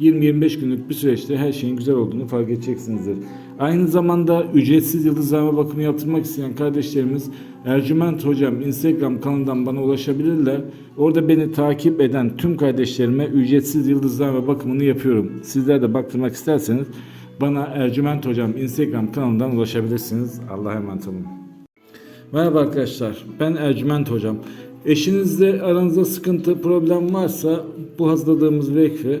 20-25 günlük bir süreçte her şeyin güzel olduğunu fark edeceksinizdir. Aynı zamanda ücretsiz yıldızlama bakımı yaptırmak isteyen kardeşlerimiz Ercüment Hocam Instagram kanalından bana ulaşabilirler. Orada beni takip eden tüm kardeşlerime ücretsiz yıldızlama bakımını yapıyorum. Sizler de baktırmak isterseniz bana Ercüment Hocam Instagram kanalından ulaşabilirsiniz. Allah'a emanet olun. Merhaba arkadaşlar, ben Ercüment Hocam. Eşinizle aranızda sıkıntı, problem varsa bu hazırladığımız vekfi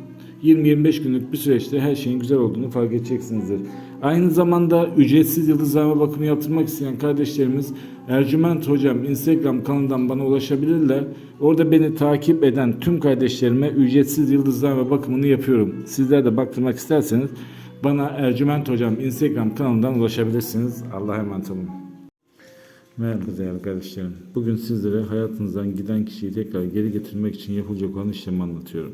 20-25 günlük bir süreçte her şeyin güzel olduğunu fark edeceksinizdir. Aynı zamanda ücretsiz yıldızlama bakımı yaptırmak isteyen kardeşlerimiz Ercüment Hocam Instagram kanalından bana ulaşabilirler. Orada beni takip eden tüm kardeşlerime ücretsiz yıldızlama bakımını yapıyorum. Sizler de baktırmak isterseniz bana Ercüment Hocam Instagram kanalından ulaşabilirsiniz. Allah'a emanet olun. Merhaba değerli kardeşlerim. Bugün sizlere hayatınızdan giden kişiyi tekrar geri getirmek için yapılacak olan işlemi anlatıyorum.